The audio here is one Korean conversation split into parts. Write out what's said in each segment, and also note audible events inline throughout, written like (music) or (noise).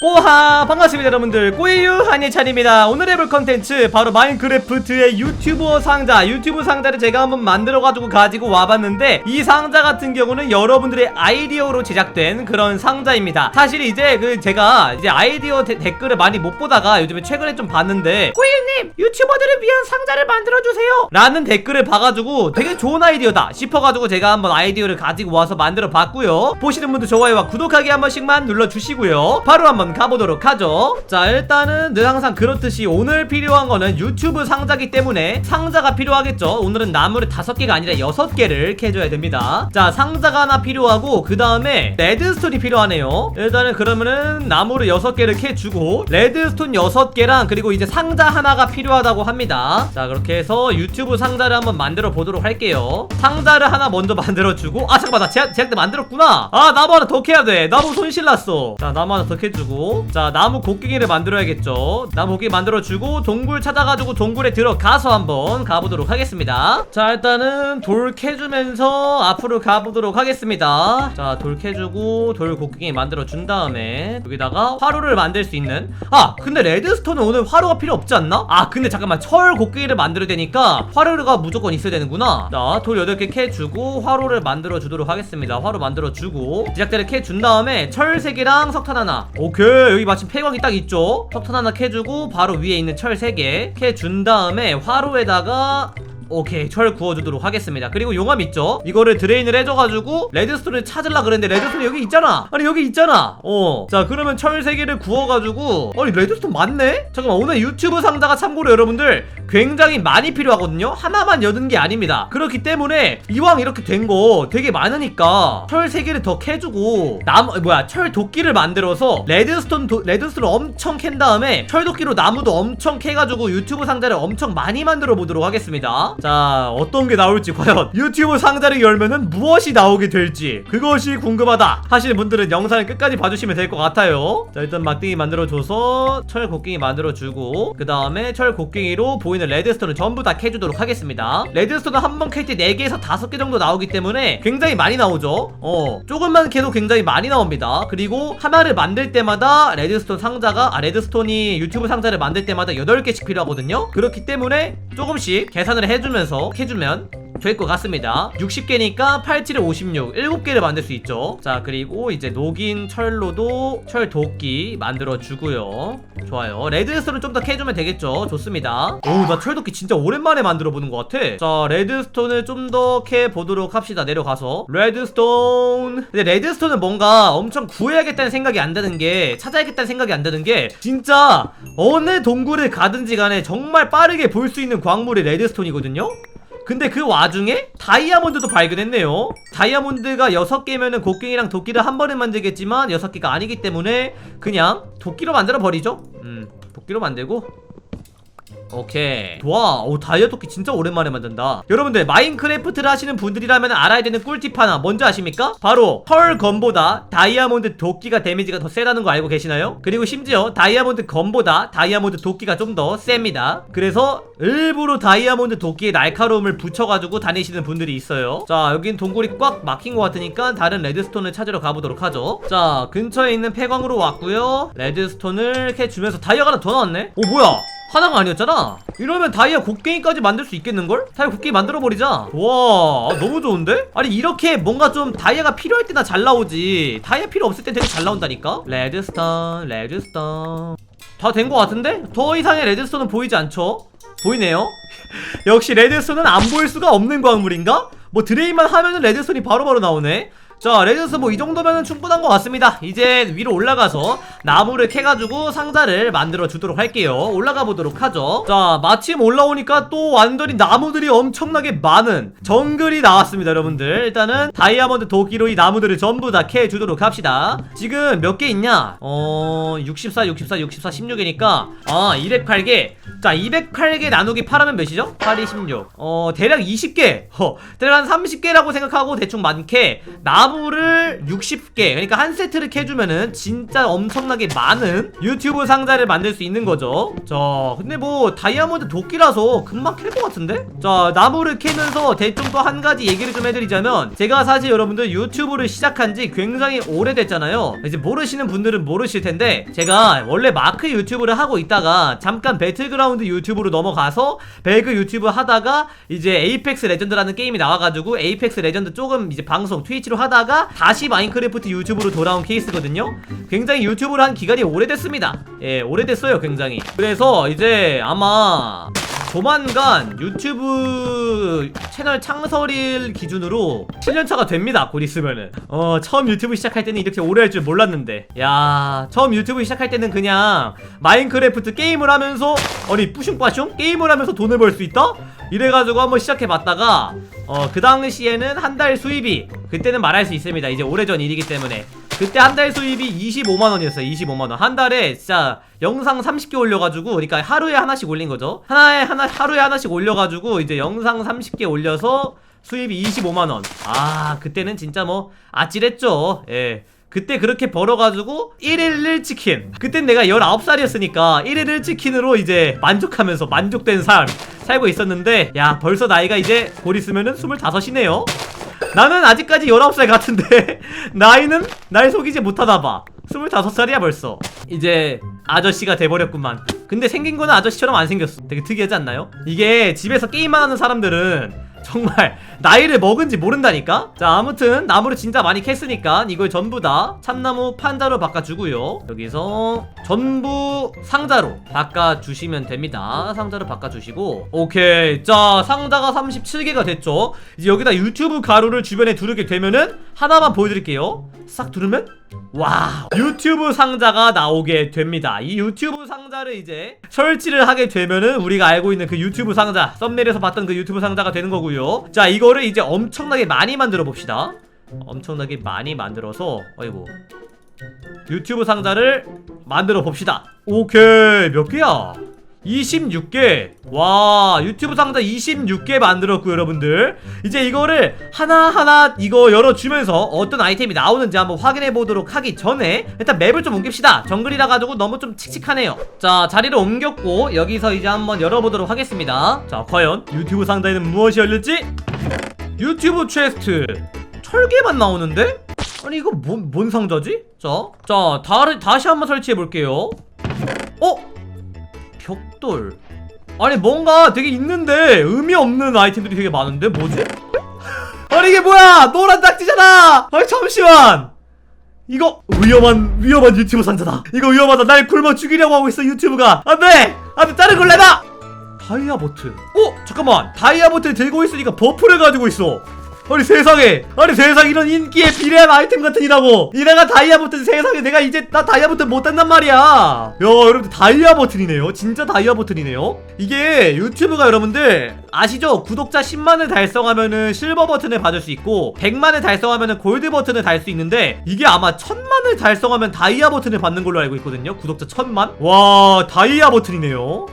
꼬하 반갑습니다 여러분들. 꼬이유 한예찬입니다. 오늘 해볼 컨텐츠 바로 마인크래프트의 유튜버 상자. 유튜브 상자를 제가 한번 만들어가지고 가지고 와봤는데 이 상자 같은 경우는 여러분들의 아이디어로 제작된 그런 상자입니다. 사실 이제 그 제가 이제 아이디어 데- 댓글을 많이 못 보다가 요즘에 최근에 좀 봤는데 꼬이유님 유튜버들을 위한 상자를 만들어주세요! 라는 댓글을 봐가지고 되게 좋은 아이디어다 싶어가지고 제가 한번 아이디어를 가지고 와서 만들어 봤고요. 보시는 분들 좋아요와 구독하기 한 번씩만 눌러주시고요. 바로 한번 가보도록 하죠. 자 일단은 늘 항상 그렇듯이 오늘 필요한 거는 유튜브 상자기 때문에 상자가 필요하겠죠. 오늘은 나무를 다섯 개가 아니라 여섯 개를 캐줘야 됩니다. 자 상자가 하나 필요하고 그 다음에 레드스톤이 필요하네요. 일단은 그러면은 나무를 여섯 개를 캐주고 레드스톤 여섯 개랑 그리고 이제 상자 하나가 필요하다고 합니다. 자 그렇게 해서 유튜브 상자를 한번 만들어 보도록 할게요. 상자를 하나 먼저 (laughs) 만들어주고 아 잠깐만 나 제작, 제작대 만들었구나. 아 나무 하나 더 캐야 돼. 나무 손실났어. 자 나무 하나 더 캐주고 자 나무 곡괭이를 만들어야겠죠. 나무 곡괭이 만들어주고 동굴 찾아가지고 동굴에 들어가서 한번 가보도록 하겠습니다. 자 일단은 돌 캐주면서 앞으로 가보도록 하겠습니다. 자 돌 캐주고 돌 곡괭이 만들어준 다음에 여기다가 화로를 만들 수 있는. 아 근데 레드스톤은 오늘 화로가 필요 없지 않나? 아 근데 잠깐만. 철 곡괭이를 만들어야 되니까 화로가 무조건 있어야 되는구나. 자돌 8개 캐주고 화로를 만들어 주도록 하겠습니다. 화로 만들어 주고 제작대를 캐준 다음에 철 3개랑 석탄 하나. 오케이 여기 마침 폐광이 딱 있죠? 석탄 하나 캐주고 바로 위에 있는 철 3개 캐준 다음에 화로에다가 오케이 철 구워주도록 하겠습니다. 그리고 용암 있죠? 이거를 드레인을 해줘가지고 레드스톤을 찾으려 그랬는데 레드스톤이 여기 있잖아. 아니 여기 있잖아. 어자 그러면 철 3개를 구워가지고 아니 레드스톤 많네? 잠깐만 오늘 유튜브 상자가 참고로 여러분들 굉장히 많이 필요하거든요? 하나만 여는 게 아닙니다. 그렇기 때문에 이왕 이렇게 된 거 되게 많으니까 철 3개를 더 캐주고 어, 뭐야 철 도끼를 만들어서 레드스톤 도, 레드스톤을 엄청 캔 다음에 철 도끼로 나무도 엄청 캐가지고 유튜브 상자를 엄청 많이 만들어 보도록 하겠습니다 자 어떤 게 나올지 과연 (laughs) 유튜브 상자를 열면은 무엇이 나오게 될지 그것이 궁금하다 하시는 분들은 영상을 끝까지 봐주시면 될 것 같아요. 자 일단 막대기 만들어줘서 철 곡괭이 만들어주고 그 다음에 철 곡괭이로 보이는 레드스톤을 전부 다 캐주도록 하겠습니다. 레드스톤은 한 번 캘때 4개에서 5개 정도 나오기 때문에 굉장히 많이 나오죠. 어 조금만 캐도 굉장히 많이 나옵니다. 그리고 하나를 만들 때마다 레드스톤 상자가 아 레드스톤이 유튜브 상자를 만들 때마다 8개씩 필요하거든요. 그렇기 때문에 조금씩 계산을 해주 면서 해주면 될 것 같습니다. 60개니까 8, 7에 56 7개를 만들 수 있죠. 자 그리고 이제 녹인 철로도 철 도끼 만들어 주고요. 좋아요. 레드스톤을 좀 더 캐주면 되겠죠. 좋습니다. 오나 철도끼 진짜 오랜만에 만들어 보는 것 같아. 자 레드스톤을 좀 더 캐 보도록 합시다 내려가서. 레드스톤. 근데 레드스톤은 뭔가 엄청 구해야겠다는 생각이 안 드는 게 찾아야겠다는 생각이 안 드는 게 진짜 어느 동굴을 가든지 간에 정말 빠르게 볼 수 있는 광물이 레드스톤이거든요 근데 그 와중에 다이아몬드도 발견했네요. 다이아몬드가 6개면은 곡괭이랑 도끼를 한 번에 만들겠지만 6개가 아니기 때문에 그냥 도끼로 만들어 버리죠. 음, 도끼로 만들고 오케이. 와, 오 다이아 도끼 진짜 오랜만에 만든다. 여러분들 마인크래프트를 하시는 분들이라면 알아야 되는 꿀팁 하나 뭔지 아십니까? 바로 펄 건보다 다이아몬드 도끼가 데미지가 더 세다는 거 알고 계시나요? 그리고 심지어 다이아몬드 건보다 다이아몬드 도끼가 좀 더 셉니다. 그래서 일부러 다이아몬드 도끼에 날카로움을 붙여가지고 다니시는 분들이 있어요. 자 여긴 동굴이 꽉 막힌 것 같으니까 다른 레드스톤을 찾으러 가보도록 하죠. 자 근처에 있는 폐광으로 왔고요. 레드스톤을 캐주면서 다이아가 하나 더 나왔네? 오 뭐야 하나가 아니었잖아 이러면 다이아 곡괭이까지 만들 수 있겠는걸? 다이아 곡괭이 만들어버리자 와 아, 너무 좋은데? 아니 이렇게 뭔가 좀 다이아가 필요할 때나 잘 나오지 다이아 필요 없을 땐 되게 잘 나온다니까? 레드스톤 레드스톤 다 된 것 같은데? 더 이상의 레드스톤은 보이지 않죠? 보이네요 (laughs) 역시 레드스톤은 안 보일 수가 없는 광물인가? 뭐 드레인만 하면은 레드스톤이 바로바로 나오네 자 레드스 뭐 이 정도면 충분한 것 같습니다. 이제 위로 올라가서 나무를 캐가지고 상자를 만들어 주도록 할게요. 올라가 보도록 하죠. 자 마침 올라오니까 또 완전히 나무들이 엄청나게 많은 정글이 나왔습니다 여러분들. 일단은 다이아몬드 도끼로 이 나무들을 전부 다 캐 주도록 합시다. 지금 몇 개 있냐? 어 64 64 64 16이니까. 아 208개. 자 208개 나누기 8하면 몇이죠? 8, 26어 대략 20개. 어 대략 한 30개라고 생각하고 대충 많게 나 나무를 60개 그러니까 한 세트를 캐주면은 진짜 엄청나게 많은 유튜브 상자를 만들 수 있는 거죠. 자 근데 뭐 다이아몬드 도끼라서 금방 캘 것 같은데? 자 나무를 캐면서 대충 또 한 가지 얘기를 좀 해드리자면 제가 사실 여러분들 유튜브를 시작한 지 굉장히 오래됐잖아요. 이제 모르시는 분들은 모르실 텐데 제가 원래 마크 유튜브를 하고 있다가 잠깐 배틀그라운드 유튜브로 넘어가서 배그 유튜브 하다가 이제 에이펙스 레전드라는 게임이 나와가지고 에이펙스 레전드 조금 이제 방송 트위치로 하다가 다시 마인크래프트 유튜브로 돌아온 케이스거든요. 굉장히 유튜브를 한 기간이 오래됐습니다. 예 오래됐어요 굉장히. 그래서 이제 아마 조만간 유튜브 채널 창설일 기준으로 7년차가 됩니다 곧 있으면은. 어 처음 유튜브 시작할 때는 이렇게 오래 할 줄 몰랐는데. 야 처음 유튜브 시작할 때는 그냥 마인크래프트 게임을 하면서 아니 뿌슝빠슝? 게임을 하면서 돈을 벌 수 있다? 이래가지고 한번 시작해봤다가 어 그 당시에는 한 달 수입이 그때는 말할 수 있습니다. 이제 오래전 일이기 때문에. 그때 한 달 수입이 25만원이었어요 25만원. 한 달에 진짜 영상 30개 올려가지고 그러니까 하루에 하나씩 올린 거죠. 하나에 하나 하루에 하나씩 올려가지고 이제 영상 30개 올려서 수입이 25만원. 아 그때는 진짜 뭐 아찔했죠. 예. 그때 그렇게 벌어가지고 1일 1치킨. 그땐 내가 19살이었으니까 1일 1치킨으로 이제 만족하면서 만족된 삶 살고 있었는데 야 벌써 나이가 이제 곧 있으면은 25이네요. 나는 아직까지 19살 같은데 (laughs) 나이는 날 속이지 못하나봐. 25살이야 벌써. 이제 아저씨가 돼버렸구만. 근데 생긴 거는 아저씨처럼 안 생겼어. 되게 특이하지 않나요? 이게 집에서 게임만 하는 사람들은 정말 (laughs) 나이를 먹은지 모른다니까? 자 아무튼 나무를 진짜 많이 캤으니까 이걸 전부 다 참나무 판자로 바꿔주고요. 여기서 전부 상자로 바꿔주시면 됩니다. 상자로 바꿔주시고. 오케이. 자 상자가 37개가 됐죠? 이제 여기다 유튜브 가루를 주변에 두르게 되면은 하나만 보여드릴게요. 싹 두르면? 와 유튜브 상자가 나오게 됩니다. 이 유튜브 상자를 이제 설치를 하게 되면은 우리가 알고 있는 그 유튜브 상자 썸네일에서 봤던 그 유튜브 상자가 되는 거고요 자 이거를 이제 엄청나게 많이 만들어 봅시다. 엄청나게 많이 만들어서 어이구. 유튜브 상자를 만들어 봅시다. 오케이. 몇 개야 26개. 와 유튜브 상자 26개 만들었고 여러분들. 이제 이거를 하나하나 이거 열어주면서 어떤 아이템이 나오는지 한번 확인해 보도록 하기 전에 일단 맵을 좀 옮깁시다. 정글이라 가지고 너무 좀 칙칙하네요. 자 자리를 옮겼고 여기서 이제 한번 열어보도록 하겠습니다. 자 과연 유튜브 상자에는 무엇이 열릴지? 유튜브 체스트. 철개만 나오는데? 아니 이거 뭔, 뭔 상자지? 자, 자 다, 다시 한번 설치해 볼게요. 어? 벽돌. 아니 뭔가 되게 있는데 의미 없는 아이템들이 되게 많은데? 뭐지? (laughs) 아니 이게 뭐야! 노란 딱지잖아! 아니 잠시만! 이거 위험한 위험한 유튜브 상자다. 이거 위험하다. 날 굶어 죽이려고 하고 있어 유튜브가. 안돼! 안돼! 다른 걸 내놔 다이아 버튼. 어? 잠깐만. 다이아 버튼 들고 있으니까 버프를 가지고 있어 아니 세상에. 아니 세상 이런 인기에 비례한 아이템 같으니라고. 이래가 다이아 버튼 세상에 내가 이제 나 다이아 버튼 못 단단 말이야. 야 여러분들 다이아 버튼이네요. 진짜 다이아 버튼이네요. 이게 유튜브가 여러분들 아시죠? 구독자 10만을 달성하면은 실버 버튼을 받을 수 있고 100만을 달성하면은 골드 버튼을 달 수 있는데 이게 아마 1000만을 달성하면 다이아 버튼을 받는 걸로 알고 있거든요. 구독자 1000만. 와 다이아 버튼이네요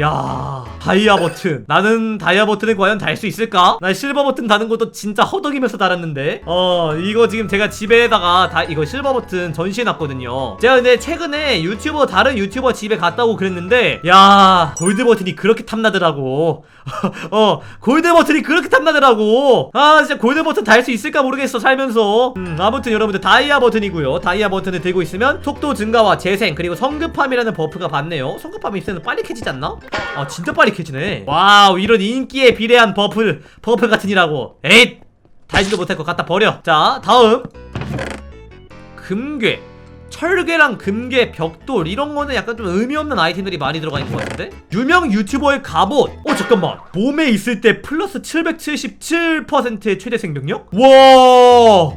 야 다이아 버튼. 나는 다이아 버튼을 과연 달 수 있을까? 나 실버 버튼 다는 것도 진짜 허덕이면서 달았는데. 어 이거 지금 제가 집에다가 다 이거 실버 버튼 전시해놨거든요. 제가 근데 최근에 유튜버 다른 유튜버 집에 갔다 오고 그랬는데 야 골드 버튼이 그렇게 탐나더라고. (laughs) 어 골드 버튼이 그렇게 탐나더라고. 아 진짜 골드 버튼 달 수 있을까 모르겠어 살면서. 음 아무튼 여러분들 다이아 버튼이고요. 다이아 버튼을 들고 있으면 속도 증가와 재생 그리고 성급함이라는 버프가 받네요. 성급함이 있으면 빨리 캐지지 않나? 아 진짜 빨리 캐지네. 와우 이런 인기에 비례한 버프 버프 같으니라고. 에잇! 달지도 못할 것 갖다 버려. 자 다음. 금괴. 철괴랑 금괴, 벽돌 이런 거는 약간 좀 의미 없는 아이템들이 많이 들어가 있는 것 같은데? 유명 유튜버의 갑옷! 어 잠깐만. 몸에 있을 때 플러스 777%의 최대 생명력? 와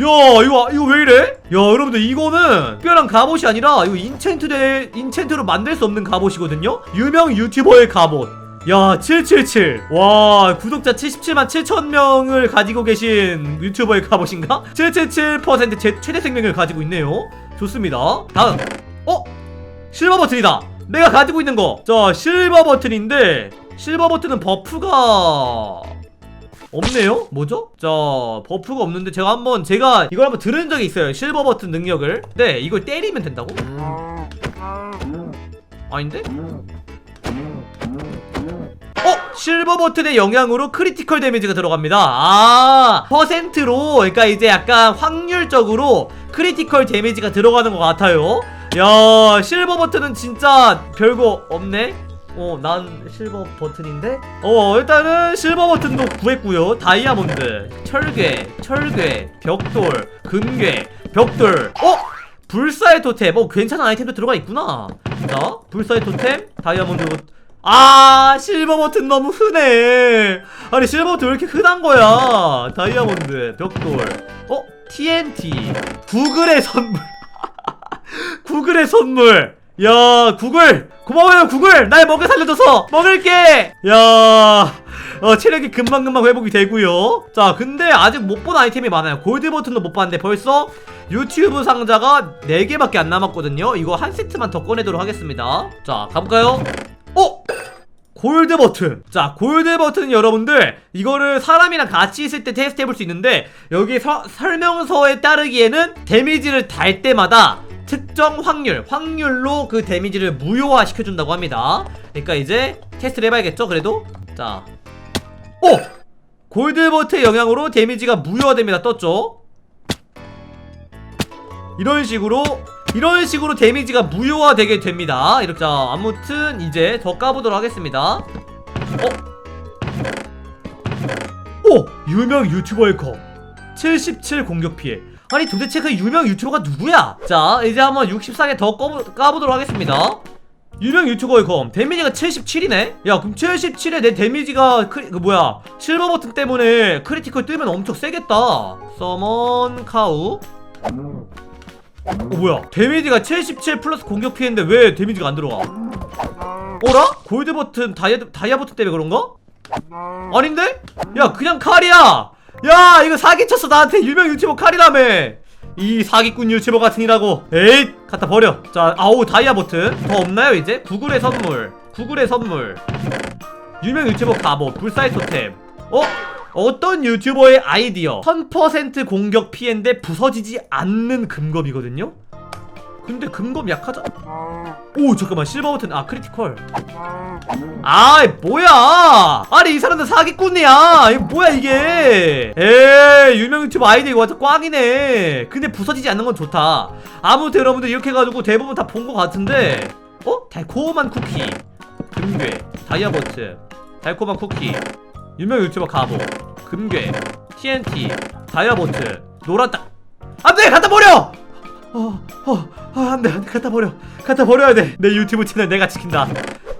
야 이거 이거 왜 이래? 야 여러분들 이거는 특별한 갑옷이 아니라 이거 인챈트를 인챈트로 만들 수 없는 갑옷이거든요? 유명 유튜버의 갑옷 야, 777. 와, 구독자 77만 7천 명을 가지고 계신 유튜버의 갑옷인가? 777%제 최대 생명을 가지고 있네요. 좋습니다. 다음. 어? 실버 버튼이다. 내가 가지고 있는 거. 자, 실버 버튼인데 실버 버튼은 버프가 없네요? 뭐죠? 자 버프가 없는데 제가 한번 제가 이걸 한번 들은 적이 있어요 실버 버튼 능력을 네 이걸 때리면 된다고? 아닌데? 어? 실버 버튼의 영향으로 크리티컬 데미지가 들어갑니다 아 퍼센트로 그러니까 이제 약간 확률적으로 크리티컬 데미지가 들어가는 것 같아요 야 실버 버튼은 진짜 별거 없네 어, 난 실버 버튼인데? 어, 일단은 실버 버튼도 구했고요. 다이아몬드, 철괴, 철괴, 벽돌, 금괴, 벽돌. 어? 불사의 토템. 어, 괜찮은 아이템도 들어가 있구나. 자, 불사의 토템, 다이아몬드. 아, 실버 버튼 너무 흔해. 아니, 실버 버튼 왜 이렇게 흔한 거야? 다이아몬드, 벽돌. 어? TNT. 구글의 선물. (laughs) 구글의 선물. 야, 구글 고마워요, 구글. 날 먹여 살려줘서 먹을게. 야, 어, 체력이 금방금방 회복이 되고요. 자, 근데 아직 못 본 아이템이 많아요. 골드 버튼도 못 봤는데 벌써 유튜브 상자가 4개밖에 안 남았거든요. 이거 한 세트만 더 꺼내도록 하겠습니다. 자, 가볼까요? 어? 골드 버튼. 자, 골드 버튼은 여러분들 이거를 사람이랑 같이 있을 때 테스트 해볼 수 있는데 여기 서, 설명서에 따르기에는 데미지를 달 때마다 특정 확률, 확률로 그 데미지를 무효화 시켜준다고 합니다. 그러니까 이제 테스트를 해봐야겠죠, 그래도? 자. 오! 골드 버튼의 영향으로 데미지가 무효화됩니다. 떴죠? 이런 식으로 이런 식으로 데미지가 무효화 되게 됩니다. 이렇게 자 아무튼 이제 더 까보도록 하겠습니다. 어? 오 유명 유튜버의 컵77 공격 피해. 아니 도대체 그 유명 유튜버가 누구야? 자 이제 한번 64개 더 까보, 까보도록 하겠습니다. 유명 유튜버의 검 데미지가 77이네? 야 그럼 77에 내 데미지가 크리, 그 뭐야 실버 버튼 때문에 크리티컬 뜨면 엄청 세겠다 서먼 카우 어 뭐야 데미지가 77 플러스 공격 피해인데 왜 데미지가 안 들어가 어라? 골드 버튼 다이아, 다이아 버튼 때문에 그런가? 아닌데? 야 그냥 칼이야 야 이거 사기쳤어 나한테. 유명 유튜버 칼이라며. 이 사기꾼 유튜버 같으니라고. 에잇! 갖다 버려. 자 아우 다이아 버튼 더 없나요 이제? 구글의 선물. 구글의 선물. 유명 유튜버 갑옷 불사의 토템. 어? 어떤 유튜버의 아이디어? 1000% 공격 피해인데 부서지지 않는 금검이거든요? 근데 금검 약하자 오 잠깐만. 실버 버튼. 아 크리티컬. 아. 뭐야? 아니 이 사람들 사기꾼이야. 이거 뭐야 이게? 에이 유명 유튜버 아이디 이거 완전 꽝이네. 근데 부서지지 않는 건 좋다. 아무튼 여러분들 이렇게 해가지고 대부분 다 본 것 같은데. 어? 달콤한 쿠키. 금괴. 다이아버트 달콤한 쿠키. 유명 유튜버 가보. 금괴. TNT 다이아버트 노란딱 안돼! 갖다 버려! 어, 어, 어, 안 돼, 안 돼, 갖다 버려. 갖다 버려야 돼. 내 유튜브 채널 내가 지킨다.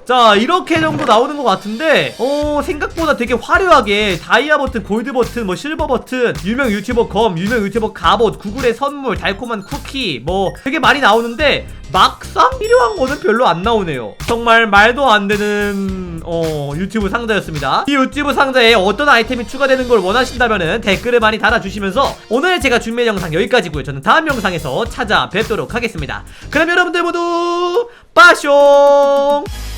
자, 이렇게 정도 나오는 것 같은데, 어, 생각보다 되게 화려하게, 다이아 버튼, 골드 버튼, 뭐, 실버 버튼, 유명 유튜버 검, 유명 유튜버 갑옷, 구글의 선물, 달콤한 쿠키, 뭐, 되게 많이 나오는데, 막상 필요한 거는 별로 안 나오네요. 정말 말도 안 되는, 어, 유튜브 상자였습니다. 이 유튜브 상자에 어떤 아이템이 추가되는 걸 원하신다면은 댓글을 많이 달아주시면서, 오늘 제가 준비한 영상 여기까지고요. 저는 다음 영상에서 찾아뵙도록 하겠습니다. 그럼 여러분들 모두, 빠숑!